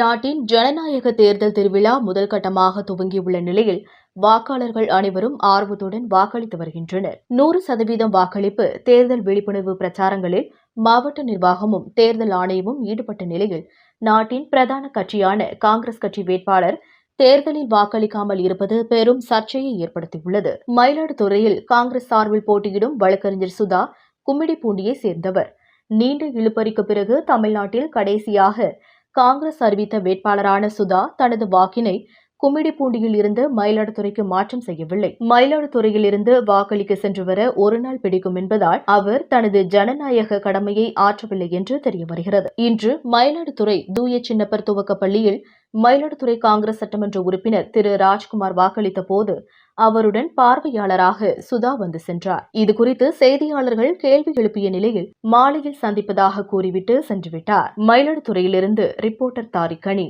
நாட்டின் ஜனநாயக தேர்தல் திருவிழா முதல் கட்டமாக துவங்கியுள்ள நிலையில் வாக்காளர்கள் அனைவரும் ஆர்வத்துடன் வாக்களித்து வருகின்றனர். நூறு சதவீதம் வாக்களிப்பு தேர்தல் விழிப்புணர்வு பிரச்சாரங்களில் மாவட்ட நிர்வாகமும் தேர்தல் ஆணையமும் ஈடுபட்ட நிலையில் நாட்டின் பிரதான கட்சியான காங்கிரஸ் கட்சி வேட்பாளர் தேர்தலில் வாக்களிக்காமல் இருப்பது பெரும் சர்ச்சையை ஏற்படுத்தியுள்ளது. மயிலாடுதுறையில் காங்கிரஸ் சார்பில் போட்டியிடும் வழக்கறிஞர் சுதா கும்மிடிப்பூண்டியை சேர்ந்தவர். நீண்ட இழுபறிக்கு பிறகு தமிழ்நாட்டில் கடைசியாக காங்கிரஸ் அறிவித்த வேட்பாளரான சுதா தனது வாக்கினை கும்மிடிப்பூண்டியில் இருந்து மயிலாடுதுறைக்கு மாற்றம் செய்யவில்லை. மயிலாடுதுறையில் இருந்து வாக்களிக்க சென்று வர ஒரு நாள் பிடிக்கும் என்பதால் அவர் தனது ஜனநாயக கடமையை ஆற்றவில்லை என்று தெரிய வருகிறது. இன்று மயிலாடுதுறை தூய சின்னப்பர் துவக்க பள்ளியில் மயிலாடுதுறை காங்கிரஸ் சட்டமன்ற உறுப்பினர் திரு. ராஜ்குமார் வாக்களித்த போது அவருடன் பார்வையாளராக சுதா வந்து சென்றார். இதுகுறித்து செய்தியாளர்கள் கேள்வி எழுப்பிய நிலையில் மாலையில் சந்திப்பதாக கூறிவிட்டு சென்றுவிட்டார். மயிலாடுதுறையிலிருந்து ரிப்போர்ட்டர் தாரிகனி